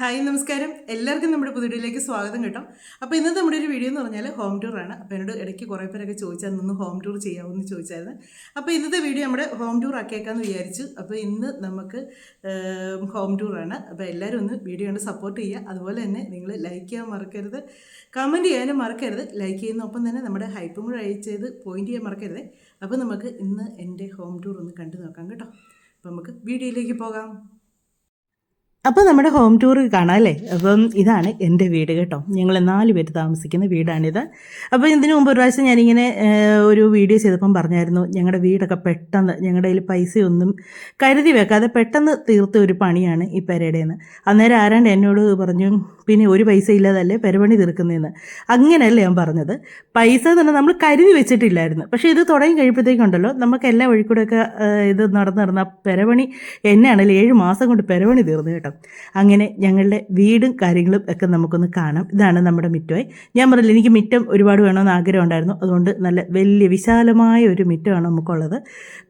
Hi നമസ്കാരം. എല്ലാവർക്കും നമ്മുടെ പുതിയയിലേക്ക് സ്വാഗതം കേട്ടോ. അപ്പോൾ ഇന്നത്തെ നമ്മുടെ ഒരു വീഡിയോ എന്ന് പറഞ്ഞാൽ ഹോം ടൂർ ആണ്. അപ്പോൾ എന്നോട് ഇടയ്ക്ക് കുറേ പേരൊക്കെ ചോദിച്ചാൽ നിന്ന് ഹോം ടൂർ ചെയ്യാമെന്ന് ചോദിച്ചായിരുന്നു. അപ്പോൾ ഇന്നത്തെ വീഡിയോ നമ്മുടെ ഹോം ടൂർ ആക്കിയേക്കാമെന്ന് വിചാരിച്ചു. അപ്പോൾ ഇന്ന് നമുക്ക് ഹോം ടൂറാണ് അപ്പോൾ എല്ലാവരും ഒന്ന് വീഡിയോ കണ്ട് സപ്പോർട്ട് ചെയ്യുക. അതുപോലെ തന്നെ നിങ്ങൾ ലൈക്ക് ചെയ്യാൻ മറക്കരുത്. കമന്റ് ചെയ്യാനും മറക്കരുത്. ലൈക്ക് ചെയ്യുന്നൊപ്പം തന്നെ നമ്മുടെ ഹൈപ്പും കൂടെ അയച്ചത് പോയിന്റ് ചെയ്യാൻ മറക്കരുത്. അപ്പോൾ നമുക്ക് ഇന്ന് എന്റെ ഹോം ടൂർ ഒന്ന് കണ്ടു നോക്കാം കേട്ടോ. അപ്പോൾ നമുക്ക് വീഡിയോയിലേക്ക് പോകാം. അപ്പോൾ നമ്മുടെ ഹോം ടൂർ കാണാം അല്ലേ? അപ്പം ഇതാണ് എന്റെ വീട് കേട്ടോ. ഞങ്ങൾ നാല് പേര് താമസിക്കുന്ന വീടാണിത്. അപ്പോൾ ഇതിനു മുമ്പ് ഒരു പ്രാവശ്യം ഞാനിങ്ങനെ ഒരു വീഡിയോ ചെയ്തപ്പം പറഞ്ഞായിരുന്നു ഞങ്ങളുടെ വീടൊക്കെ പെട്ടെന്ന് ഞങ്ങളുടെ കയ്യിൽ പൈസയൊന്നും കരുതി വെക്കാതെ പെട്ടെന്ന് തീർത്ത ഒരു പണിയാണ് ഈ പെരയുടേന്ന്. അന്നേരം ആരാണ്ട് എന്നോട് പറഞ്ഞു പിന്നെ ഒരു പൈസ ഇല്ലാതല്ലേ പെരപണി തീർക്കുന്നതെന്ന് അങ്ങനെയല്ല ഞാൻ പറഞ്ഞത്. പൈസ തന്നെ നമ്മൾ കരുതി വെച്ചിട്ടില്ലായിരുന്നു. പക്ഷേ ഇത് തുടങ്ങി കഴിയുമ്പോഴത്തേക്കുണ്ടല്ലോ നമുക്ക് എല്ലാ വഴിക്കൂടെയൊക്കെ ഇത് നടന്ന് നടന്ന പെരപണി എന്നെയാണല്ലോ ഏഴ് മാസം കൊണ്ട് പെരപണി തീർന്നു കേട്ടോ. അങ്ങനെ ഞങ്ങളുടെ വീടും കാര്യങ്ങളും ഒക്കെ നമുക്കൊന്ന് കാണാം. ഇതാണ് നമ്മുടെ മിറ്റമായി ഞാൻ പറഞ്ഞില്ല എനിക്ക് മിറ്റം ഒരുപാട് വേണമെന്ന് ആഗ്രഹം ഉണ്ടായിരുന്നു. അതുകൊണ്ട് നല്ല വലിയ വിശാലമായ ഒരു മിറ്റമാണ് നമുക്കുള്ളത്.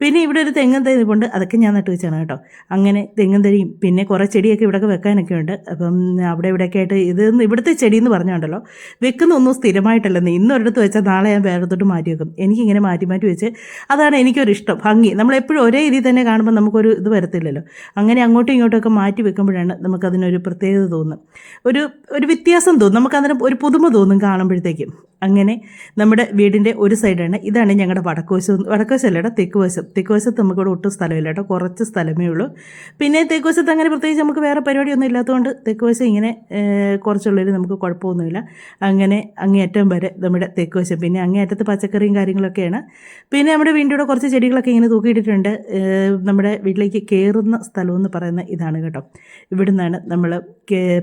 പിന്നെ ഇവിടെ ഒരു തെങ്ങൻ തൈ കൊണ്ട് അതൊക്കെ ഞാൻ നട്ടു വെച്ചാണ് കേട്ടോ. അങ്ങനെ തെങ്ങൻ തൈയും പിന്നെ കുറേ ചെടിയൊക്കെ ഇവിടെയൊക്കെ വെക്കാനൊക്കെ ഉണ്ട്. അപ്പം അവിടെ ഇവിടെയൊക്കെ ആയിട്ട് ഇത് ഇവിടുത്തെ ചെടി എന്ന് പറഞ്ഞുണ്ടല്ലോ വെക്കുന്ന ഒന്നും സ്ഥിരമായിട്ടല്ലെന്ന് ഇന്ന് ഒരിടത്ത് വെച്ചാൽ നാളെ ഞാൻ വേറെത്തോട്ട് മാറ്റി വെക്കും. എനിക്കിങ്ങനെ മാറ്റി മാറ്റി വെച്ച് അതാണ് എനിക്കൊരു ഇഷ്ടം ഭംഗി. നമ്മളെപ്പോഴും ഒരേ രീതി തന്നെ കാണുമ്പോൾ നമുക്കൊരു ഇത് വരത്തില്ലല്ലോ. അങ്ങനെ അങ്ങോട്ടും ഇങ്ങോട്ടും ഒക്കെ മാറ്റി വെക്കുമ്പോഴാണ് നമുക്കതിനൊരു പ്രത്യേകത തോന്നുന്നത്. ഒരു ഒരു വ്യത്യാസം തോന്നും. നമുക്കതിന് ഒരു പുതുമ തോന്നും കാണുമ്പോഴത്തേക്കും. അങ്ങനെ നമ്മുടെ വീടിന്റെ ഒരു സൈഡാണ്. ഇതാണ് ഞങ്ങളുടെ വടക്കുവശം. വടക്കുവശമല്ല കേട്ടോ തെക്കുവശം. തെക്കുവശത്ത് തെക്ക് വശത്ത് നമുക്കിവിടെ ഒട്ടും സ്ഥലമില്ല കേട്ടോ കുറച്ച് സ്ഥലമേ ഉള്ളൂ. പിന്നെ തെക്കുവശത്ത് അങ്ങനെ പ്രത്യേകിച്ച് നമുക്ക് വേറെ പരിപാടിയൊന്നും ഇല്ലാത്തതുകൊണ്ട് തെക്കുവശം ഇങ്ങനെ കുറച്ചുള്ളവർ നമുക്ക് കുഴപ്പമൊന്നുമില്ല. അങ്ങനെ അങ്ങേയറ്റം വരെ നമ്മുടെ തെക്കുവശം. പിന്നെ അങ്ങേയറ്റത്ത് പച്ചക്കറിയും കാര്യങ്ങളൊക്കെയാണ്. പിന്നെ നമ്മുടെ വീടിന്റെ കുറച്ച് ചെടികളൊക്കെ ഇങ്ങനെ തൂക്കിയിട്ടിട്ടുണ്ട്. നമ്മുടെ വീട്ടിലേക്ക് കയറുന്ന സ്ഥലമെന്ന് പറയുന്ന ഇതാണ് കേട്ടോ. ഇവിടുന്നാണ് നമ്മൾ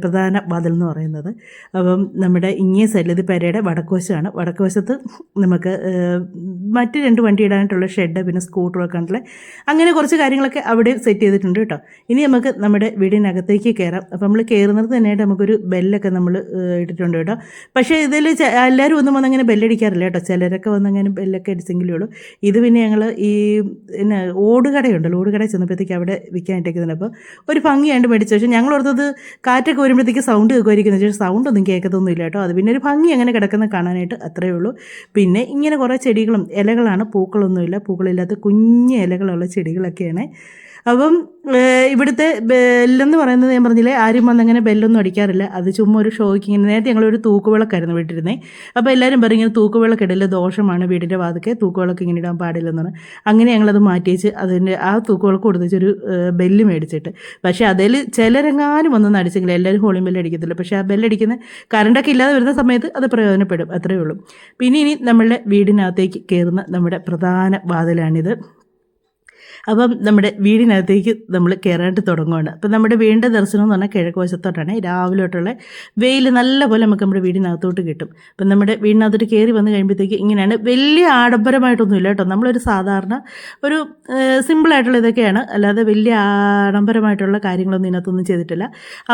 പ്രധാന വാതിൽ എന്ന് പറയുന്നത്. അപ്പം നമ്മുടെ ഇങ്ങേ സൈഡിൽ ഇത് പെരയുടെ വടക്കുവശമാണ് വടക്കുവശത്ത് നമുക്ക് ഏഹ്, മറ്റ് രണ്ട് വണ്ടി ഇടാനായിട്ടുള്ള ഷെഡ് പിന്നെ സ്കൂട്ടറൊക്കെ ഉണ്ടല്ലേ. അങ്ങനെ കുറച്ച് കാര്യങ്ങളൊക്കെ അവിടെ സെറ്റ് ചെയ്തിട്ടുണ്ട് കേട്ടോ. ഇനി നമുക്ക് നമ്മുടെ വീടിനകത്തേക്ക് കയറാം. അപ്പോൾ നമ്മൾ കയറുന്നത് തന്നെയായിട്ട് നമുക്കൊരു ബെല്ലൊക്കെ നമ്മൾ ഇട്ടിട്ടുണ്ട് കേട്ടോ. പക്ഷേ ഇതിൽ എല്ലാവരും ഒന്നും വന്നങ്ങനെ ബെല്ലടിക്കാറില്ല കേട്ടോ. ചിലരൊക്കെ വന്നങ്ങനെ ബെല്ലൊക്കെ അടിച്ചെങ്കിലേ ഉള്ളൂ. ഇത് പിന്നെ ഞങ്ങൾ ഈ പിന്നെ ഓടുകടയുണ്ടല്ലോ. ഓടുകട ചെന്നപ്പോഴത്തേക്ക് അവിടെ വിൽക്കാനായിട്ടേക്കുന്നുണ്ട്. അപ്പോൾ ഒരു ഭംഗിയായിട്ട് മേടിച്ചു. പക്ഷേ ഞങ്ങൾ ഓർത്തത് കാറ്റൊക്കെ വരുമ്പോഴത്തേക്ക് സൗണ്ട് കേൾക്കുമായിരിക്കും സൗണ്ട് ഒന്നും കേൾക്കത്തൊന്നുമില്ല കേട്ടോ. അത് പിന്നെ ഒരു ഭംഗി അങ്ങനെ കിടക്കുന്ന കാണാനായിട്ട് അത്രയേ ഉള്ളൂ. പിന്നെ ഇങ്ങനെ കുറേ ചെടികളും ഇലകളാണ്. പൂക്കളൊന്നുമില്ല. പൂക്കളില്ലാത്ത കുഞ്ഞ് ഇലകളുള്ള ചെടികളൊക്കെയാണ്. അപ്പം ഇവിടുത്തെ ബെല്ലെന്ന് പറയുന്നത് ഞാൻ പറഞ്ഞില്ലേ ആരും വന്നങ്ങനെ ബെല്ലൊന്നും അടിക്കാറില്ല. അത് ചുമ്മാ ഒരു ഷോയ്ക്ക് ഇങ്ങനെ നേരത്തെ ഞങ്ങളൊരു തൂക്കുവിളക്കായിരുന്നു വീട്ടിരുന്നേ. അപ്പോൾ എല്ലാവരും പറയും ഇങ്ങനെ തൂക്കുവിളക്ക് ഇടൽ ദോഷമാണ് വീടിന്റെ വാതിക്കെ തൂക്കുവിളക്ക് ഇങ്ങനെ ഇടാൻ പാടില്ലെന്നാണ് അങ്ങനെ ഞങ്ങളത് മാറ്റിയേച്ച് അതിന്റെ ആ തൂക്കുവിളക്ക് കൊടുത്തൊരു ബെല്ല് മേടിച്ചിട്ട്. പക്ഷേ അതിൽ ചിലരെങ്ങാനും വന്നൊന്നും അടിച്ചെങ്കിൽ എല്ലാവരും ഹോളിംഗ് ബെല്ല് അടിക്കത്തില്ല പക്ഷേ ആ ബെല്ലടിക്കുന്ന കറണ്ടൊക്കെ ഇല്ലാതെ വരുന്ന സമയത്ത് അത് പ്രയോജനപ്പെടും അത്രയേ ഉള്ളൂ. പിന്നെ ഇനി നമ്മളുടെ വീടിനകത്തേക്ക് കയറുന്ന നമ്മുടെ പ്രധാന വാതിലാണിത്. അപ്പം നമ്മുടെ വീടിനകത്തേക്ക് നമ്മൾ കയറാനായിട്ട് തുടങ്ങുകയാണ് അപ്പം നമ്മുടെ വീടിന്റെ ദർശനം എന്ന് പറഞ്ഞാൽ കിഴക്ക് വശത്തോട്ടാണ്. രാവിലെ തൊട്ടുള്ള വെയിൽ നല്ല പോലെ നമുക്ക് നമ്മുടെ വീടിനകത്തോട്ട് കിട്ടും. അപ്പം നമ്മുടെ വീടിനകത്തോട്ട് കയറി വന്ന് കഴിയുമ്പോഴത്തേക്ക് ഇങ്ങനെയാണ്. വലിയ ആഡംബരമായിട്ടൊന്നുമില്ല കേട്ടോ. നമ്മളൊരു സാധാരണ ഒരു സിമ്പിളായിട്ടുള്ള ഇതൊക്കെയാണ്. അല്ലാതെ വലിയ ആഡംബരമായിട്ടുള്ള കാര്യങ്ങളൊന്നും ഇതിനകത്തൊന്നും ചെയ്തിട്ടില്ല.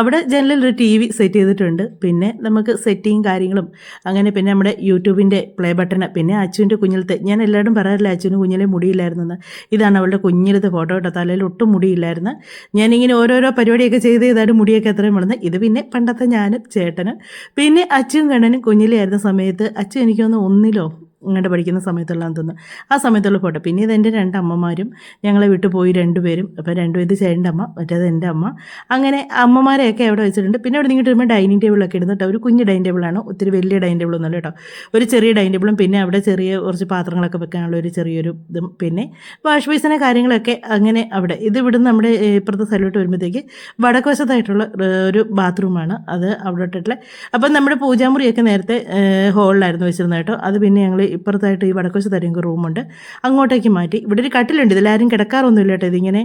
അവിടെ ജനലിൽ ഒരു ടി വി സെറ്റ് ചെയ്തിട്ടുണ്ട്. പിന്നെ നമുക്ക് സെറ്റിങ് കാര്യങ്ങളും അങ്ങനെ പിന്നെ നമ്മുടെ യൂട്യൂബിന്റെ പ്ലേ ബട്ടൺ പിന്നെ അച്ചുവിന്റെ കുഞ്ഞിലത്തെ ഞാൻ എല്ലാവരും പറയാറില്ല അച്ചുവിന് കുഞ്ഞിലെ മുടിയില്ലായിരുന്നെന്ന്. ഇതാണ് അവളുടെ കുഞ്ഞിലത്തെ ഫോട്ടോ കേട്ടോ തലയിൽ ഒട്ടും മുടിയില്ലായിരുന്നു. ഞാനിങ്ങനെ ഓരോരോ പരിപാടിയൊക്കെ ചെയ്ത് ചെയ്താലും മുടിയൊക്കെ എത്രയും വളർന്ന്. ഇത് പിന്നെ പണ്ടത്തെ ഞാനും ചേട്ടനും. പിന്നെ അച്ഛനും കണ്ണനും കുഞ്ഞിലെ ആയിരുന്ന സമയത്ത് അച്ഛൻ എനിക്കൊന്ന് ഒന്നിലോ ഇങ്ങോട്ട് പഠിക്കുന്ന സമയത്തുള്ളതെന്ന് തോന്നുന്നു ആ സമയത്തുള്ള ഫോട്ടോ. പിന്നെ ഇത് എന്റെ രണ്ട് അമ്മമാരും ഞങ്ങളെ വിട്ടു പോയി രണ്ടുപേരും. അപ്പോൾ രണ്ടുപേരും ഇത് ചേട്ടന്റെ അമ്മ മറ്റേത് എന്റെ അമ്മ. അങ്ങനെ അമ്മമാരെയൊക്കെ അവിടെ വെച്ചിട്ടുണ്ട്. പിന്നെ അവിടെ ഇങ്ങോട്ട് വരുമ്പോൾ ഡൈനിങ് ടേബിളൊക്കെ ഇടുന്നിട്ട് ഒരു കുഞ്ഞ് ഡൈനിങ് ടേബിളാണ് ഒത്തിരി വലിയ ഡൈനിങ് ടേബിളൊന്നുമല്ല കേട്ടോ. ഒരു ചെറിയ ഡൈനിങ് ടേബിളും പിന്നെ അവിടെ ചെറിയ കുറച്ച് പാത്രങ്ങളൊക്കെ വെക്കാനുള്ള ഒരു ചെറിയൊരു ഇതും. പിന്നെ വാഷ് ബേസിനെ കാര്യങ്ങളൊക്കെ അങ്ങനെ അവിടെ. ഇത് ഇവിടുന്ന് നമ്മുടെ ഇപ്പുറത്തെ സ്ഥലത്തോട്ട് വരുമ്പോഴത്തേക്ക് വടക്കുവശത്തായിട്ടുള്ള ഒരു ബാത്റൂമാണ് അത് അവിടെ ഇട്ടിട്ടുള്ളത് അപ്പം നമ്മുടെ പൂജാമുറിയൊക്കെ നേരത്തെ ഹോളിലായിരുന്നു വെച്ചിരുന്നത് കേട്ടോ. അത് പിന്നെ ഞങ്ങൾ ഇപ്പുറത്തായിട്ട് ഈ വടക്കു വശത്ത് ഞങ്ങൾക്ക് റൂമുണ്ട്. അങ്ങോട്ടേക്ക് മാറ്റി. ഇവിടെ ഒരു കട്ടിലുണ്ട്. ഇതിലാരും കിടക്കാറൊന്നുമില്ല കേട്ടോ ഇതിങ്ങനെ.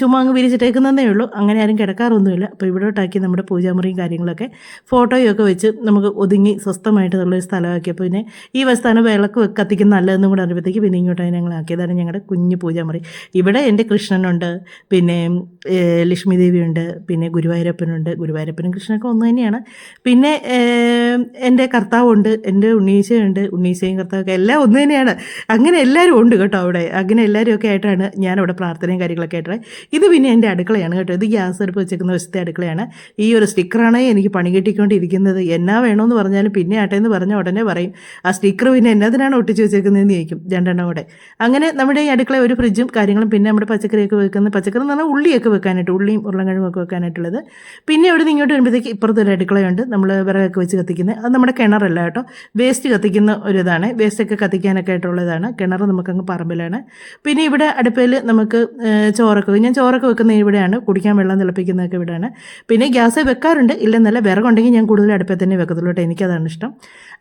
ചുമ്മാ അങ്ങ് വിരിച്ചിട്ടേക്കുന്നതേ ഉള്ളൂ. അങ്ങനെ ആരും കിടക്കാറൊന്നുമില്ല. അപ്പോൾ ഇവിടോട്ടാക്കി നമ്മുടെ പൂജാമുറിയും കാര്യങ്ങളൊക്കെ ഫോട്ടോയൊക്കെ വെച്ച് നമുക്ക് ഒതുങ്ങി സ്വസ്ഥമായിട്ടുള്ളൊരു സ്ഥലമാക്കിയപ്പോൾ പിന്നെ ഈ വശത്താണ് വിളക്ക് കത്തിക്കുന്ന നല്ലതെന്നും കൂടെ അറിയുമ്പോഴത്തേക്ക് പിന്നെ ഇങ്ങോട്ടാണ് ഞങ്ങൾ ആക്കിയതാണ് ഞങ്ങളുടെ കുഞ്ഞു പൂജാമുറി. ഇവിടെ എന്റെ കൃഷ്ണനുണ്ട്. പിന്നെ ലക്ഷ്മി ദേവിയുണ്ട്. പിന്നെ ഗുരുവായൂരപ്പനുണ്ട്. ഗുരുവായൂരപ്പനും കൃഷ്ണനൊക്കെ ഒന്ന് തന്നെയാണ്. പിന്നെ എന്റെ കർത്താവുണ്ട്. എന്റെ ഉണ്ണീശയുണ്ട്. ഉണ്ണീശയും കർത്താവും ഭർത്താവൊക്കെ എല്ലാം ഒന്ന് തന്നെയാണ്. അങ്ങനെ എല്ലാവരും ഉണ്ട് കേട്ടോ അവിടെ. അങ്ങനെ എല്ലാവരും ഒക്കെ ആയിട്ടാണ് ഞാൻ അവിടെ പ്രാർത്ഥനയും കാര്യങ്ങളൊക്കെ ആയിട്ട് ഇത് പിന്നെ എന്റെ അടുക്കളയാണ് കേട്ടോ. ഇത് ഗ്യാസ് അടുപ്പ് വെച്ചേക്കുന്ന വശത്തെ അടുക്കളയാണ്. ഈ ഒരു സ്റ്റിക്കറാണ് എനിക്ക് പണി കിട്ടിക്കൊണ്ടിരിക്കുന്നത്. എന്നാ വേണമെന്ന് പറഞ്ഞാലും പിന്നെ ആട്ടെ എന്ന് പറഞ്ഞ ഉടനെ പറയും. ആ സ്റ്റിക്കർ പിന്നെ എന്നതിനാണ് ഒട്ടിച്ച് വെച്ചേക്കുന്നതെന്ന് ചോദിക്കും രണ്ടെണ്ണം കൂടെ. അങ്ങനെ നമ്മുടെ ഈ അടുക്കള ഒരു ഫ്രിഡ്ജും കാര്യങ്ങളും പിന്നെ നമ്മുടെ പച്ചക്കറിയൊക്കെ വെക്കുന്ന പച്ചക്കറി എന്ന് പറഞ്ഞാൽ ഉള്ളിയൊക്കെ വെക്കാനായിട്ട് ഉള്ളിയും ഉരുളക്കിഴങ്ങും ഒക്കെ വെക്കാനായിട്ടുള്ളത്. പിന്നെ അവിടെ നിന്ന് ഇങ്ങോട്ട് വരുമ്പോഴത്തേക്ക് ഇപ്പുറത്തൊരു അടുക്കളയുണ്ട്. നമ്മൾ വിറകൊക്കെ വെച്ച് കത്തിക്കുന്നത്. അത് നമ്മുടെ കിണറല്ല കേട്ടോ. വേസ്റ്റ് കത്തിക്കുന്ന ഒരു ഇതാണ്. വേസ്റ്റൊക്കെ കത്തിക്കാനൊക്കെ ആയിട്ടുള്ളതാണ്. കിണർ നമുക്കങ്ങ് പറമ്പിലാണ്. പിന്നെ ഇവിടെ അടുപ്പയിൽ നമുക്ക് ചോറൊക്കെ. ഞാൻ ചോറൊക്കെ വെക്കുന്നത് ഇവിടെയാണ്. കുടിക്കാൻ വെള്ളം തിളപ്പിക്കുന്നതൊക്കെ ഇവിടെയാണ്. പിന്നെ ഗ്യാസ് വെക്കാറുണ്ട്. ഇല്ലെന്നല്ല വിറകുണ്ടെങ്കിൽ ഞാൻ കൂടുതൽ അടുപ്പിൽ തന്നെ വെക്കത്തുള്ളൂ കേട്ടോ. എനിക്കതാണ് ഇഷ്ടം.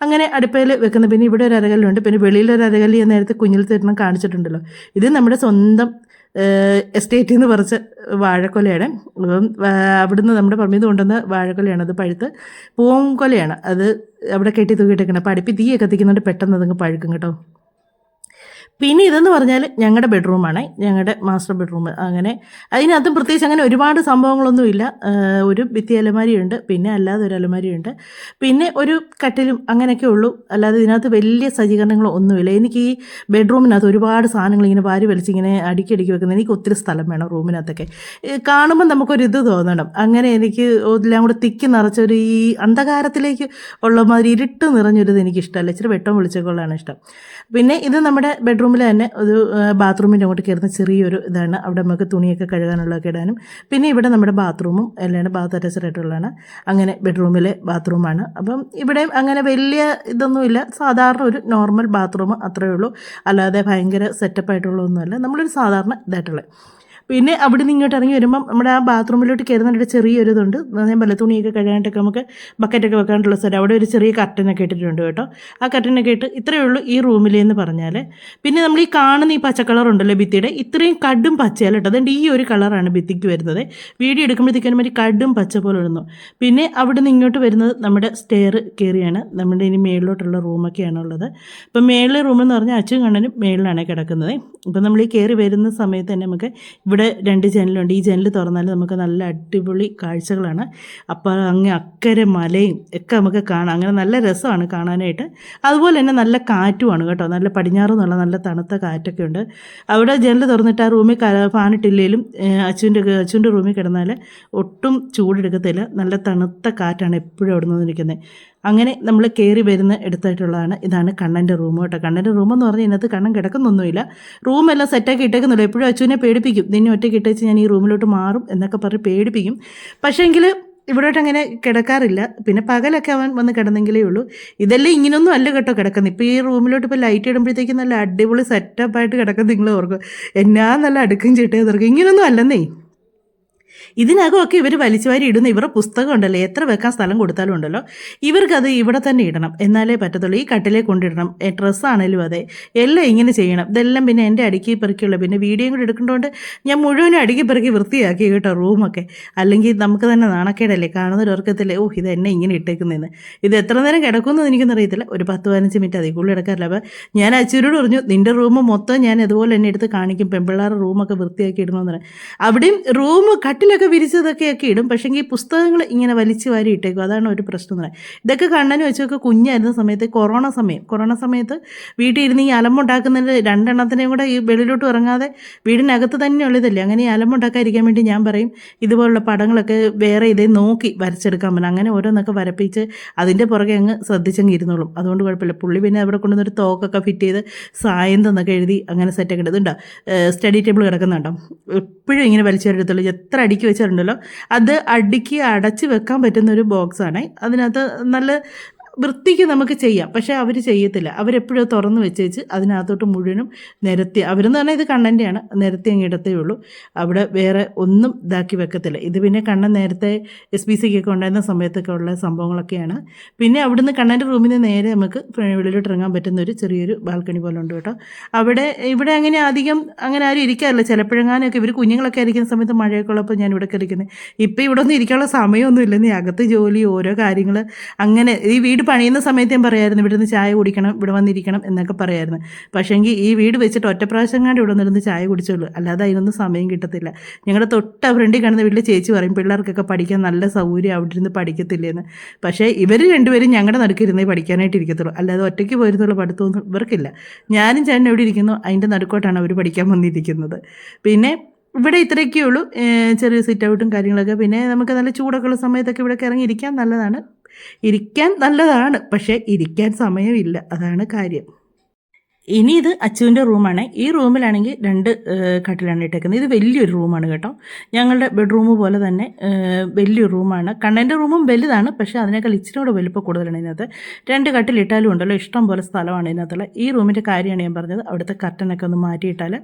അങ്ങനെ അടുപ്പയിൽ വെക്കുന്ന പിന്നെ ഇവിടെ ഒരു അരകല്ലുണ്ട്. പിന്നെ വെളിയിലൊരു അരകല്ല് നേരത്തെ കുഞ്ഞിൽ തരണം കാണിച്ചിട്ടുണ്ടല്ലോ. ഇത് നമ്മുടെ സ്വന്തം എസ്റ്റേറ്റിൽ നിന്ന് പറിച്ച് വാഴക്കൊലയാണ്. അപ്പം അവിടുന്ന് നമ്മുടെ പറമ്പിൽ കൊണ്ടുവന്ന വാഴക്കൊലയാണ്. അത് പഴുത്ത് പൂങ്കൊലയാണ് അത് അവിടെ കെട്ടി തൂക്കിയിട്ടേക്കണം. അപ്പം അടുപ്പിൽ തീയൊക്കെ കത്തിക്കുന്നുണ്ട് പെട്ടെന്ന് അതങ്ങ് പഴുക്കും കേട്ടോ. പിന്നെ ഇതെന്ന് പറഞ്ഞാൽ ഞങ്ങളുടെ ബെഡ്റൂമാണ്. ഞങ്ങളുടെ മാസ്റ്റർ ബെഡ്റൂം. അങ്ങനെ അതിനകത്ത് പ്രത്യേകിച്ച് അങ്ങനെ ഒരുപാട് സംഭവങ്ങളൊന്നുമില്ല ഒരു ഭിത്തി അലമാരിയുണ്ട്. പിന്നെ അല്ലാതെ ഒരു അലമാരിയുണ്ട്. പിന്നെ ഒരു കട്ടിലും അങ്ങനെയൊക്കെ ഉള്ളൂ. അല്ലാതെ ഇതിനകത്ത് വലിയ സജ്ജീകരണങ്ങളോ ഒന്നുമില്ല. എനിക്ക് ഈ ബെഡ്റൂമിനകത്ത് ഒരുപാട് സാധനങ്ങൾ ഇങ്ങനെ വാരി വലിച്ചിങ്ങനെ അടുക്കി അടുക്കി വെക്കുന്നത് എനിക്ക് ഒത്തിരി സ്ഥലം വേണം റൂമിനകത്തൊക്കെ. കാണുമ്പോൾ നമുക്കൊരു ഇത് തോന്നണം. അങ്ങനെ എനിക്ക് എല്ലാം കൂടെ തിക്കി നിറച്ചൊരു ഈ അന്ധകാരത്തിലേക്ക് ഉള്ള മാതിരി ഇരുട്ട് നിറഞ്ഞൊരിത് എനിക്ക് ഇഷ്ടമല്ല ഇച്ചിരി വെട്ടം വിളിച്ചൊക്കെയുള്ളതാണ് ഇഷ്ടം. പിന്നെ ഇത് നമ്മുടെ ബെഡ്റൂമിൽ തന്നെ ഒരു ബാത്റൂമിന്റെ അങ്ങോട്ട് കയറുന്ന ചെറിയൊരു ഇതാണ്. അവിടെ നമുക്ക് തുണിയൊക്കെ കഴുകാനുള്ളതൊക്കെ ഇടാനും. പിന്നെ ഇവിടെ നമ്മുടെ ബാത്റൂമും എല്ലാം ബാത്ത് അറ്റാച്ച്ഡ് ആയിട്ടുള്ളതാണ്. അങ്ങനെ ബെഡ്റൂമിലെ ബാത്റൂമാണ്. അപ്പം ഇവിടെ അങ്ങനെ വലിയ ഇതൊന്നുമില്ല. സാധാരണ ഒരു നോർമൽ ബാത്റൂം അത്രയേ ഉള്ളൂ. അല്ലാതെ ഭയങ്കര സെറ്റപ്പ് ഒന്നുമല്ല നമ്മളൊരു സാധാരണ ഇതായിട്ടുള്ള പിന്നെ അവിടെ നിന്ന് ഇങ്ങോട്ട് ഇറങ്ങി വരുമ്പം നമ്മുടെ ആ ബാത്റൂമിലോട്ട് കയറുന്നതിന്റെ ചെറിയൊരു ഇതുണ്ട് പല തുണിയൊക്കെ കഴുകാനായിട്ടൊക്കെ നമുക്ക് ബക്കറ്റൊക്കെ വെക്കാനുള്ള സ്ഥലം. അവിടെ ഒരു ചെറിയ കർട്ടനൊക്കെ ഇട്ടിട്ടുണ്ട് കേട്ടോ. ആ കർട്ടനൊക്കെ ഇട്ട് ഇത്രയേ ഉള്ളൂ ഈ റൂമിലെന്ന് പറഞ്ഞാൽ പിന്നെ നമ്മൾ ഈ കാണുന്ന ഈ പച്ച കളർ ഭിത്തിയുടെ ഇത്രയും കടും പച്ചയല്ല കേട്ടോ. അതുകൊണ്ട് ഈ ഒരു കളറാണ് ഭിത്തിക്ക് വരുന്നത്. വീഡിയോ എടുക്കുമ്പോഴത്തേക്കും ഒരു കടും പച്ച പോലെ ഇടുന്നു. പിന്നെ അവിടെ നിന്ന് ഇങ്ങോട്ട് വരുന്നത് നമ്മുടെ സ്റ്റെയർ കയറിയാണ് നമ്മുടെ ഇനി മേളിലോട്ടുള്ള റൂമൊക്കെയാണ് ഉള്ളത്. ഇപ്പം മേളിലെ റൂമെന്ന് പറഞ്ഞാൽ അച്ഛൻ കണ്ണനും മേളിലാണ് കിടക്കുന്നത്. ഇപ്പം നമ്മൾ ഈ കയറി വരുന്ന സമയത്ത് തന്നെ നമുക്ക് ഇവിടെ രണ്ട് ജനലുണ്ട് ഈ ജനൽ തുറന്നാൽ നമുക്ക് നല്ല അടിപൊളി കാഴ്ചകളാണ്. അപ്പോൾ അങ്ങ് അക്കരെ മലയും ഒക്കെ നമുക്ക് കാണാം. അങ്ങനെ നല്ല രസമാണ് കാണാനായിട്ട്. അതുപോലെ തന്നെ നല്ല കാറ്റുമാണ് കേട്ടോ. നല്ല പടിഞ്ഞാറ് എന്നുള്ള നല്ല തണുത്ത കാറ്റൊക്കെ ഉണ്ട്. അവിടെ ജനൽ തുറന്നിട്ട് ആ റൂമിൽ ഫാനിട്ടില്ലെങ്കിലും അച്ഛന്റെ അച്ഛന്റെ റൂമിൽ കിടന്നാൽ ഒട്ടും ചൂടെടുക്കത്തില്ല. നല്ല തണുത്ത കാറ്റാണ് എപ്പോഴും അവിടെ നിന്ന് നിൽക്കുന്നത് അങ്ങനെ നമ്മൾ കയറി വരുന്ന എടുത്തായിട്ടുള്ളതാണ്. ഇതാണ് കണ്ണന്റെ റൂം കേട്ടോ. കണ്ണന്റെ റൂം എന്ന് പറഞ്ഞാൽ ഇതിനകത്ത് കണ്ണൻ കിടക്കുന്നൊന്നുമില്ല. റൂമെല്ലാം സെറ്റാക്കി ഇട്ടേക്കുന്നുള്ളൂ എപ്പോഴും അച്ഛനെ പേടിപ്പിക്കും. നിന്നെ ഒറ്റയ്ക്ക് ഇട്ടേച്ച് ഞാൻ ഈ റൂമിലോട്ട് മാറും എന്നൊക്കെ പറഞ്ഞ് പേടിപ്പിക്കും. പക്ഷേങ്കിൽ ഇവിടോട്ട് അങ്ങനെ കിടക്കാറില്ല. പിന്നെ പകലൊക്കെ അവൻ വന്ന് കിടന്നെങ്കിലേ ഉള്ളൂ. ഇതെല്ലാം ഇങ്ങനൊന്നും അല്ല കേട്ടോ കിടക്കുന്നത് ഇപ്പോൾ ഈ റൂമിലോട്ട് ഇപ്പോൾ ലൈറ്റ് ഇടുമ്പോഴത്തേക്കും നല്ല അടിപൊളി സെറ്റപ്പായിട്ട് കിടക്കുന്ന നിങ്ങൾ ഓർക്കും. എന്നാ നല്ല അടുക്കും ചിട്ടേ തീർക്കും ഇങ്ങനൊന്നും അല്ലെന്നേ. ഇതിനകമൊക്കെ ഇവർ വലിച്ചുവാരി ഇടുന്ന ഇവരുടെ പുസ്തകം ഉണ്ടല്ലോ എത്ര വെക്കാൻ സ്ഥലം കൊടുത്താലും ഉണ്ടല്ലോ. ഇവർക്കത് ഇവിടെ തന്നെ ഇടണം എന്നാലേ പറ്റത്തുള്ളൂ. ഈ കട്ടിലേ കൊണ്ടിടണം ഡ്രസ്സാണേലും അതെ. എല്ലാം ഇങ്ങനെ ചെയ്യണം. ഇതെല്ലാം പിന്നെ എന്റെ അടുക്കി പെറുക്കിയുള്ള പിന്നെ വീഡിയോയും കൂടി എടുക്കേണ്ടതുകൊണ്ട് ഞാൻ മുഴുവനും അടുക്കി പെറുക്കി വൃത്തിയാക്കി കേട്ടോ റൂമൊക്കെ. അല്ലെങ്കിൽ നമുക്ക് തന്നെ നാണക്കേടല്ലേ കാണുന്നവരോർക്കത്തില്ലേ ഓ ഇത് എന്നെ ഇങ്ങനെ ഇട്ടേക്കുന്നതെന്ന് ഇത് എത്ര നേരം കിടക്കുമെന്ന് എനിക്കൊന്നും അറിയത്തില്ല ഒരു പത്ത് പതിനഞ്ച് മിനിറ്റ് അതിൽ കൂടുതൽ കിടക്കാറില്ല അപ്പോൾ ഞാൻ അച്ഛനോട് പറഞ്ഞു നിന്റെ റൂം മൊത്തം ഞാൻ ഇതുപോലെ തന്നെ എടുത്ത് കാണിക്കും പെമ്പിള്ളാരുടെ റൂമൊക്കെ വൃത്തിയാക്കി ഇടണമെന്ന് പറഞ്ഞു അവിടെയും റൂം കട്ടിലൊക്കെ വിരിച്ചതൊക്കെ ഒക്കെ ഇടും. പക്ഷേങ്കിൽ പുസ്തകങ്ങൾ ഇങ്ങനെ വലിച്ചു വാരി ഇട്ടേക്കും. അതാണ് ഒരു പ്രശ്നം എന്ന് പറയുന്നത് ഇതൊക്കെ കണ്ണന് വെച്ചൊക്കെ കുഞ്ഞായിരുന്ന സമയത്ത് കൊറോണ സമയം. കൊറോണ സമയത്ത് വീട്ടിൽ ഇരുന്ന് ഈ അലമ്പുണ്ടാക്കുന്നതിന്റെ രണ്ടെണ്ണത്തിനെയും കൂടെ ഈ വെളിയിലോട്ട് ഇറങ്ങാതെ വീടിനകത്ത് തന്നെ ഉള്ളതല്ലേ? അങ്ങനെ ഈ അലമ്പുണ്ടാക്കാതിരിക്കാൻ വേണ്ടി ഞാൻ പറയും ഇതുപോലുള്ള പടങ്ങളൊക്കെ വേറെ ഇതേ നോക്കി വരച്ചെടുക്കാൻ പറ്റും അങ്ങനെ ഓരോന്നൊക്കെ വരപ്പിച്ച് അതിന്റെ പുറകെ അങ്ങ് ശ്രദ്ധിച്ചങ്ങ് ഇരുന്നോളും. അതുകൊണ്ട് കുഴപ്പമില്ല. പുള്ളി പിന്നെ അവിടെ കൊണ്ടുവന്നൊരു തോക്കൊക്കെ ഫിറ്റ് ചെയ്ത് സായന്തം എന്നൊക്കെ എഴുതി അങ്ങനെ സെറ്റൊക്കെ ഇടുന്നുണ്ടോ. Study table കിടക്കുന്നുണ്ടോ? എപ്പോഴും ഇങ്ങനെ വലിച്ചെടുത്തുള്ളൂ എത്ര അടുക്കി വെച്ചിട്ടുണ്ടല്ലോ. അത് അടുക്കി അടച്ചു വെക്കാൻ പറ്റുന്ന ഒരു ബോക്സാണ് അതിനകത്ത് നല്ല വൃത്തിക്ക് നമുക്ക് ചെയ്യാം. പക്ഷേ അവർ ചെയ്യത്തില്ല. അവരെപ്പോഴും തുറന്ന് വെച്ചേച്ച് അതിനകത്തോട്ട് മുഴുവനും നിരത്തി അവരെന്ന് പറഞ്ഞാൽ ഇത് കണ്ണന്റെയാണ് നിരത്തി അങ്ങ് ഇടത്തേ ഉള്ളൂ. അവിടെ വേറെ ഒന്നും ഇതാക്കി വെക്കത്തില്ല. ഇത് പിന്നെ കണ്ണൻ നേരത്തെ എസ് ബി സിക്കൊക്കെ ഉണ്ടായിരുന്ന സമയത്തൊക്കെ ഉള്ള സംഭവങ്ങളൊക്കെയാണ്. പിന്നെ അവിടുന്ന് കണ്ണന്റെ റൂമിൽ നിന്ന് നേരെ നമുക്ക് വെളിയിലോട്ട് ഇറങ്ങാൻ പറ്റുന്ന ഒരു ചെറിയൊരു ബാൽക്കണി പോലെ ഉണ്ട് കേട്ടോ. അവിടെ ഇവിടെ അങ്ങനെ അധികം അങ്ങനെ ആരും ഇരിക്കാറില്ല. ചിലപ്പോഴെങ്ങാനൊക്കെ ഇവർ കുഞ്ഞുങ്ങളൊക്കെ ആയിരിക്കുന്ന സമയത്ത് മഴയൊക്കെ ഉള്ളപ്പോൾ ഞാൻ ഇവിടെ ഇരിക്കുന്നത് ഇപ്പം ഇവിടെ ഒന്നും ഇരിക്കാനുള്ള സമയമൊന്നും ഇല്ല നീ അകത്ത് ജോലി ഓരോ കാര്യങ്ങൾ അങ്ങനെ ഈ വീട് വീട് പണിയുന്ന സമയത്ത് ഞാൻ പറയായിരുന്നു ഇവിടുന്ന് ചായ കുടിക്കണം ഇവിടെ വന്നിരിക്കണം എന്നൊക്കെ പറയായിരുന്നു. പക്ഷേങ്കിൽ ഈ വീട് വെച്ചിട്ട് ഒറ്റ പ്രാവശ്യം കണ്ട് ഇവിടെ നിന്നിരുന്ന് ചായ കുടിച്ചുള്ളൂ. അല്ലാതെ അതിനൊന്നും സമയം കിട്ടത്തില്ല. ഞങ്ങളുടെ തൊട്ട ഫ്രണ്ടിൽ കാണുന്ന വീട്ടിൽ ചേച്ചി പറയും പിള്ളേർക്കൊക്കെ പഠിക്കാൻ നല്ല സൗകര്യം അവിടെ ഇരുന്ന് പഠിക്കത്തില്ലെന്ന്. പക്ഷേ ഇവർ രണ്ടുപേരും ഞങ്ങളുടെ നടുക്കിരുന്നേ പഠിക്കാനായിട്ട് ഇരിക്കത്തുള്ളൂ. അല്ലാതെ ഒറ്റയ്ക്ക് പോയിരുന്നുള്ള പഠിത്തമൊന്നും ഇവർക്കില്ല. ഞാനും ചേട്ടൻ എവിടെ ഇരിക്കുന്നു. അതിന്റെ നടുക്കോട്ടാണ് അവർ പഠിക്കാൻ വന്നിരിക്കുന്നത്. പിന്നെ ഇവിടെ ഇത്രയൊക്കെയുള്ളൂ. ചെറിയ സിറ്റ് ഔട്ടും കാര്യങ്ങളൊക്കെ. പിന്നെ നമുക്ക് നല്ല ചൂടൊക്കെ ഉള്ള സമയത്തൊക്കെ ഇവിടെ ഇറങ്ങിയിരിക്കാൻ നല്ലതാണ്. ഇരിക്കാൻ നല്ലതാണ് പക്ഷേ ഇരിക്കാൻ സമയമില്ല. അതാണ് കാര്യം. ഇനി ഇത് അച്ചുവിന്റെ റൂമാണ്. ഈ റൂമിലാണെങ്കിൽ രണ്ട് കട്ടിലാണ് ഇട്ടേക്കുന്നത്. ഇത് വലിയൊരു റൂമാണ് കേട്ടോ. ഞങ്ങളുടെ ബെഡ്റൂം പോലെ തന്നെ വലിയൊരു റൂമാണ്. കണ്ണന്റെ റൂമും വലുതാണ് പക്ഷേ അതിനേക്കാൾ ഇച്ചിരി കൂടെ വലുപ്പം കൂടുതലാണ് ഇതിനകത്ത്. രണ്ട് കട്ടിലിട്ടാലും ഉണ്ടല്ലോ ഇഷ്ടം പോലെ സ്ഥലമാണ് ഇതിനകത്തുള്ള. ഈ റൂമിന്റെ കാര്യമാണ് ഞാൻ പറഞ്ഞത്. അവിടുത്തെ കർട്ടനൊക്കെ ഒന്ന് മാറ്റിയിട്ടാൽ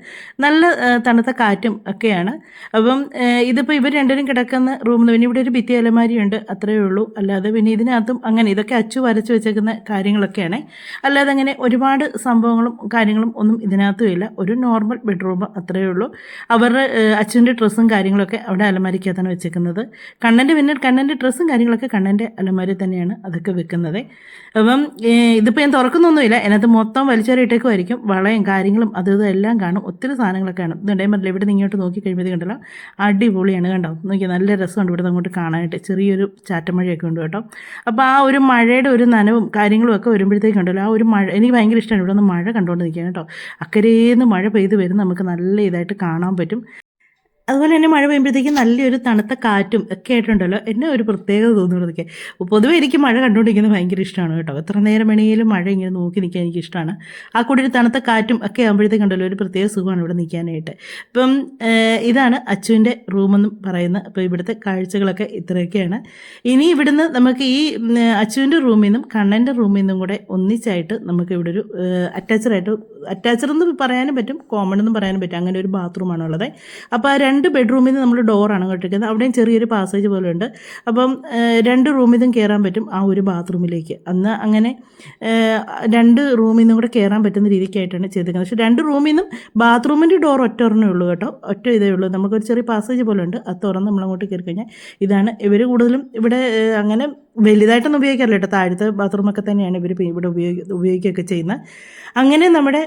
നല്ല തണുത്ത കാറ്റും ഒക്കെയാണ്. അപ്പം ഇതിപ്പോൾ ഇവർ രണ്ടുപേരും കിടക്കുന്ന റൂമിൽ പിന്നെ ഇവിടെ ഒരു ഭിത്തി അലമാരിയുണ്ട് അത്രയേ ഉള്ളൂ. അല്ലാതെ പിന്നെ ഇതിനകത്തും അങ്ങനെ ഇതൊക്കെ അച്ചു വരച്ച് വെച്ചേക്കുന്ന കാര്യങ്ങളൊക്കെയാണ്. അല്ലാതെ അങ്ങനെ ഒരുപാട് സംഭവങ്ങളും കാര്യങ്ങളും ഒന്നും ഇതിനകത്തും ഇല്ല. ഒരു നോർമൽ ബെഡ്റൂം അത്രയേ ഉള്ളൂ. അവരുടെ അച്ഛന്റെ ഡ്രസ്സും കാര്യങ്ങളൊക്കെ അവിടെ അലമാരിക്കകത്താണ് വെച്ചേക്കുന്നത്. കണ്ണന്റെ പിന്നെ കണ്ണന്റെ ഡ്രസ്സും കാര്യങ്ങളൊക്കെ കണ്ണന്റെ അലമാരി തന്നെയാണ് അതൊക്കെ വെക്കുന്നത്. അപ്പം ഇതിപ്പോൾ ഞാൻ തുറക്കുന്നൊന്നുമില്ല അതിനകത്ത് മൊത്തം വലിച്ചേറിയിട്ടേക്കുമായിരിക്കും വളയും കാര്യങ്ങളും അത് ഇതെല്ലാം കാണും. ഒത്തിരി സാധനങ്ങളൊക്കെ കാണും. ഇതുണ്ടായി പറഞ്ഞില്ല ഇവിടെ നിന്ന് ഇങ്ങോട്ട് നോക്കി കഴിയുമ്പോൾ കണ്ടല്ലോ. അടിപൊളിയാണ് കണ്ടോ? നോക്കിയാൽ നല്ല രസമുണ്ട് ഇവിടെ അങ്ങോട്ട് കാണാനായിട്ട്. ചെറിയൊരു ചാറ്റമഴയൊക്കെ ഉണ്ട് കേട്ടോ. അപ്പോൾ ആ ഒരു മഴയുടെ ഒരു നനവും കാര്യങ്ങളും ഒക്കെ വരുമ്പോഴത്തേക്കുണ്ടല്ലോ ആ ഒരു മഴ എനിക്ക് ഭയങ്കര ഇഷ്ടമാണ്. ഇവിടെ നിന്ന് മഴ കണ്ടുകൊണ്ട് നിൽക്കുകയാണ് കേട്ടോ. അക്കരേന്ന് മഴ പെയ്ത് വരും നമുക്ക് നല്ല ഇതായിട്ട് കാണാൻ പറ്റും. അതുപോലെ തന്നെ മഴ പെയ്യുമ്പോഴത്തേക്കും നല്ലൊരു തണുത്ത കാറ്റും ഒക്കെ ആയിട്ടുണ്ടല്ലോ. എന്നെ ഒരു പ്രത്യേകത തോന്നുന്നതൊക്കെ. പൊതുവെ എനിക്ക് മഴ കണ്ടുകൊണ്ടിരിക്കുന്നത് ഭയങ്കര ഇഷ്ടമാണ് കേട്ടോ. എത്ര നേരം വേണമെങ്കിലും മഴ ഇങ്ങനെ നോക്കി നിൽക്കാൻ എനിക്ക് ഇഷ്ടമാണ്. ആ കൂടി ഒരു തണുത്ത കാറ്റും ഒക്കെ ആകുമ്പോഴത്തേക്കും കണ്ടല്ലോ ഒരു പ്രത്യേക സുഖമാണ് ഇവിടെ നിൽക്കാനായിട്ട്. ഇപ്പം ഇതാണ് അച്ചുവിന്റെ റൂമെന്നും പറയുന്നത് അപ്പോൾ ഇവിടുത്തെ കാഴ്ചകളൊക്കെ ഇത്രയൊക്കെയാണ്. ഇനി ഇവിടുന്ന് നമുക്ക് ഈ അച്ചുവിന്റെ റൂമിൽ നിന്നും കണ്ണന്റെ റൂമിൽ നിന്നും കൂടെ ഒന്നിച്ചായിട്ട് നമുക്ക് ഇവിടെ ഒരു അറ്റാച്ചറായിട്ട് അറ്റാച്ചർ എന്ന് പറയാനും പറ്റും കോമൺ എന്ന് പറയാനും പറ്റും. അങ്ങനെ ഒരു ബാത്റൂമാണ് ഉള്ളത് അപ്പോൾ ആ രണ്ട് ബെഡ്റൂമിൽ നിന്ന് നമ്മൾ ഡോറാണ് കേട്ടിരിക്കുന്നത്. അവിടെയും ചെറിയൊരു പാസേജ് പോലെ ഉണ്ട്. അപ്പം രണ്ട് റൂമിൽ നിന്നും കയറാൻ പറ്റും ആ ഒരു ബാത്റൂമിലേക്ക് അന്ന് അങ്ങനെ രണ്ട് റൂമിൽ നിന്നും കൂടെ കയറാൻ പറ്റുന്ന രീതിക്കായിട്ടാണ് ചെയ്തിരിക്കുന്നത്. പക്ഷേ രണ്ട് റൂമിൽ നിന്നും ബാത്റൂമിന്റെ ഡോർ ഒറ്റ ഒരെണ്ണേ ഉള്ളൂ കേട്ടോ. ഒറ്റ ഇതേ ഉള്ളൂ. നമുക്കൊരു ചെറിയ പാസേജ് പോലെ ഉണ്ട്. അത് തുറന്ന് നമ്മളങ്ങോട്ട് കയറി കഴിഞ്ഞാൽ ഇതാണ്. ഇവർ കൂടുതലും ഇവിടെ അങ്ങനെ വലുതായിട്ടൊന്നും ഉപയോഗിക്കാറില്ല കേട്ടോ. താഴത്തെ ബാത്റൂമൊക്കെ തന്നെയാണ് ഇവർ ഇവിടെ ഉപയോഗി ഉപയോഗിക്കുകയൊക്കെ ചെയ്യുന്നത്. അങ്ങനെ നമ്മുടെ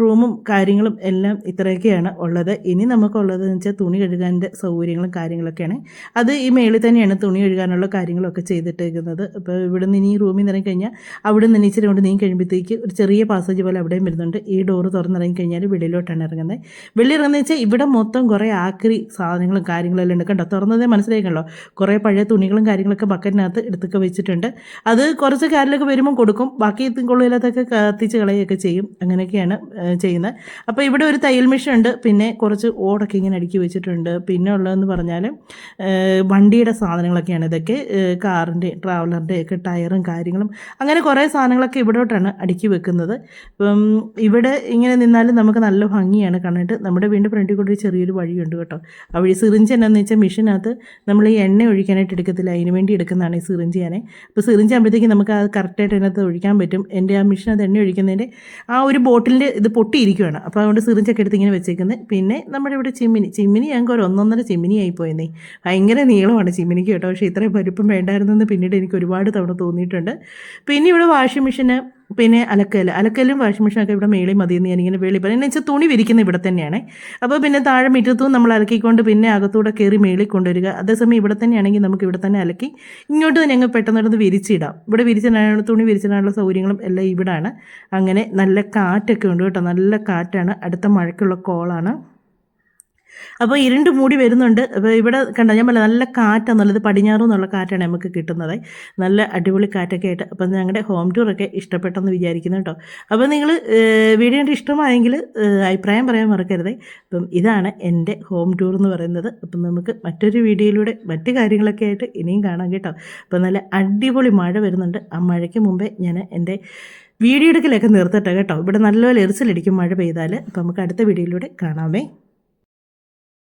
റൂമും കാര്യങ്ങളും എല്ലാം ഇത്രയൊക്കെയാണ് ഉള്ളത്. ഇനി നമുക്കുള്ളത് എന്ന് വെച്ചാൽ തുണി കഴുകാന്റെ സൗകര്യങ്ങളും കാര്യങ്ങളൊക്കെയാണ്. അത് ഈ മേളിൽ തന്നെയാണ് തുണി കഴുകാനുള്ള കാര്യങ്ങളൊക്കെ ചെയ്തിട്ടേക്കുന്നത്. അപ്പോൾ ഇവിടെ നിന്ന് ഇനി റൂമിൽ നിന്ന് ഇറങ്ങിക്കഴിഞ്ഞാൽ അവിടെ നിന്ന് ഇച്ചിരി കൊണ്ട് നീങ്ങി കഴിയുമ്പോഴത്തേക്ക് ഒരു ചെറിയ പാസേജ് പോലെ അവിടെയും വരുന്നുണ്ട്. ഈ ഡോറ് തുറന്നിറങ്ങി കഴിഞ്ഞാൽ വെളിയിലോട്ടാണ് ഇറങ്ങുന്നത്. വെളി ഇറങ്ങുന്നത് വെച്ചാൽ ഇവിടെ മൊത്തം കുറേ ആക്രി സാധനങ്ങളും കാര്യങ്ങളും എല്ലാം ഉണ്ട്. കണ്ടോ? തുറന്നതേ മനസ്സിലായിക്കണല്ലോ. കുറേ പഴയ തുണികളും കാര്യങ്ങളൊക്കെ ബക്കറ്റിനകത്ത് എടുത്തൊക്കെ വെച്ചിട്ടുണ്ട്. അത് കുറച്ച് കാലിലൊക്കെ വരുമ്പോൾ കൊടുക്കും. ബാക്കി കൊള്ളില്ലാത്തൊക്കെ കത്തിച്ച് കളയുകയൊക്കെ ചെയ്യും. അങ്ങനെയൊക്കെയാണ് ചെയ്യുന്നത്. അപ്പോൾ ഇവിടെ ഒരു തയ്യൽ മെഷീൻ ഉണ്ട്. പിന്നെ കുറച്ച് ഓടൊക്കെ ഇങ്ങനെ അടുക്കി വെച്ചിട്ടുണ്ട്. പിന്നെ ഉള്ളതെന്ന് പറഞ്ഞാൽ വണ്ടിയുടെ സാധനങ്ങളൊക്കെയാണ് ഇതൊക്കെ. കാറിന്റെ ട്രാവലറിന്റെ ഒക്കെ ടയറും കാര്യങ്ങളും. അങ്ങനെ കുറേ സാധനങ്ങളൊക്കെ ഇവിടോട്ടാണ് അടുക്കി വെക്കുന്നത്. ഇപ്പം ഇവിടെ ഇങ്ങനെ നിന്നാലും നമുക്ക് നല്ല ഭംഗിയാണ് കണ്ടിട്ട്. നമ്മുടെ വീണ്ടും ഫ്രണ്ടിൽ കൂടി ഒരു ചെറിയൊരു വഴിയുണ്ട് കേട്ടോ. ആ വഴി സിറിഞ്ച് എന്നാന്ന് വെച്ചാൽ മെഷീനകത്ത് നമ്മൾ ഈ എണ്ണ ഒഴിക്കാനായിട്ട് എടുക്കത്തില്ല. അതിന് വേണ്ടി എടുക്കുന്നതാണ് ഈ സിറിഞ്ച് ഞാൻ അപ്പോൾ സിറിഞ്ച് ആകുമ്പോഴത്തേക്കും നമുക്ക് അത് കറക്റ്റായിട്ട് അതിനകത്ത് ഒഴിക്കാൻ പറ്റും. എന്റെ ആ മെഷീനകത്ത് എണ്ണ ഒഴിക്കുന്നതിന്റെ ആ ഒരു ബോട്ടിലിന്റെ ഇത് പൊട്ടിയിരിക്കുകയാണ് അപ്പോൾ അതുകൊണ്ട് സിറിഞ്ചൊക്കെ എടുത്ത് ഇങ്ങനെ വെച്ചേക്കുന്നത് പിന്നെ നമ്മുടെ ഇവിടെ ചിമ്മിനി. ചിമ്മിനി ഞങ്ങൾക്ക് ഒരു ഒന്നൊന്നര ചിമ്മിനി ആയി പോയെന്നേ. ഭയങ്കര നീളമാണ് ചിമ്മിനിക്ക് കേട്ടോ. പക്ഷേ ഇത്രയും വലുപ്പം വേണ്ടായിരുന്നെന്ന് പിന്നീട് എനിക്ക് ഒരുപാട് തവണ തോന്നിയിട്ടുണ്ട്. പിന്നെ ഇവിടെ വാഷിംഗ് മെഷീന് പിന്നെ അലക്കൽ അലക്കലും വാഷിംഗ് മെഷീനൊക്കെ ഇവിടെ മേളിൽ എന്ന് ഞാനിങ്ങനെ വെളി പറയും. എന്നുവെച്ചാൽ തുണി വിരിക്കുന്നത് ഇവിടെ തന്നെയാണ്. അപ്പോൾ പിന്നെ താഴെ മുറ്റത്തും നമ്മൾ അലക്കിക്കൊണ്ട് പിന്നെ അകത്തൂടെ കയറി മേളിൽ കൊണ്ടുവരിക. അതേസമയം ഇവിടെ തന്നെയാണെങ്കിൽ നമുക്ക് ഇവിടെ തന്നെ അലക്കി ഇങ്ങോട്ട് ഞങ്ങൾ പെട്ടെന്ന് എടുത്ത് വിരിച്ചിടാം. ഇവിടെ വിരിച്ചിടാനുള്ള തുണി വിരിച്ചിടാനുള്ള സൗകര്യങ്ങളും എല്ലാം ഇവിടാണ്. അങ്ങനെ നല്ല കാറ്റൊക്കെ ഉണ്ട് കേട്ടോ. നല്ല കാറ്റാണ്. അടുത്ത മഴയ്ക്കുള്ള കോളാണ്. അപ്പോൾ ഇരുണ്ട് മൂടി വരുന്നുണ്ട്. അപ്പോൾ ഇവിടെ കണ്ട ഞാൻ പറഞ്ഞ നല്ല കാറ്റാന്നുള്ളത് പടിഞ്ഞാറും നിന്നുള്ള കാറ്റാണ് നമുക്ക് കിട്ടുന്നത്. നല്ല അടിപൊളി കാറ്റൊക്കെ ആയിട്ട്. അപ്പം ഞങ്ങളുടെ ഹോം ടൂറൊക്കെ ഇഷ്ടപ്പെട്ടെന്ന് വിചാരിക്കുന്നു കേട്ടോ. അപ്പോൾ നിങ്ങൾ വീഡിയോ ഇഷ്ടമായെങ്കിൽ അഭിപ്രായം പറയാൻ മറക്കരുത്. അപ്പം ഇതാണ് എന്റെ ഹോം ടൂർ എന്ന് പറയുന്നത്. അപ്പം നമുക്ക് മറ്റൊരു വീഡിയോയിലൂടെ മറ്റു കാര്യങ്ങളൊക്കെ ആയിട്ട് ഇനിയും കാണാം കേട്ടോ. അപ്പം നല്ല അടിപൊളി മഴ വരുന്നുണ്ട്. ആ മഴയ്ക്ക് മുമ്പേ ഞാൻ എന്റെ വീഡിയോ എടുക്കലൊക്കെ നിർത്തട്ടെ കേട്ടോ. ഇവിടെ നല്ലപോലെ എറിച്ചിലടിക്കും മഴ പെയ്താൽ അപ്പം നമുക്ക് അടുത്ത വീഡിയോയിലൂടെ കാണാമേ.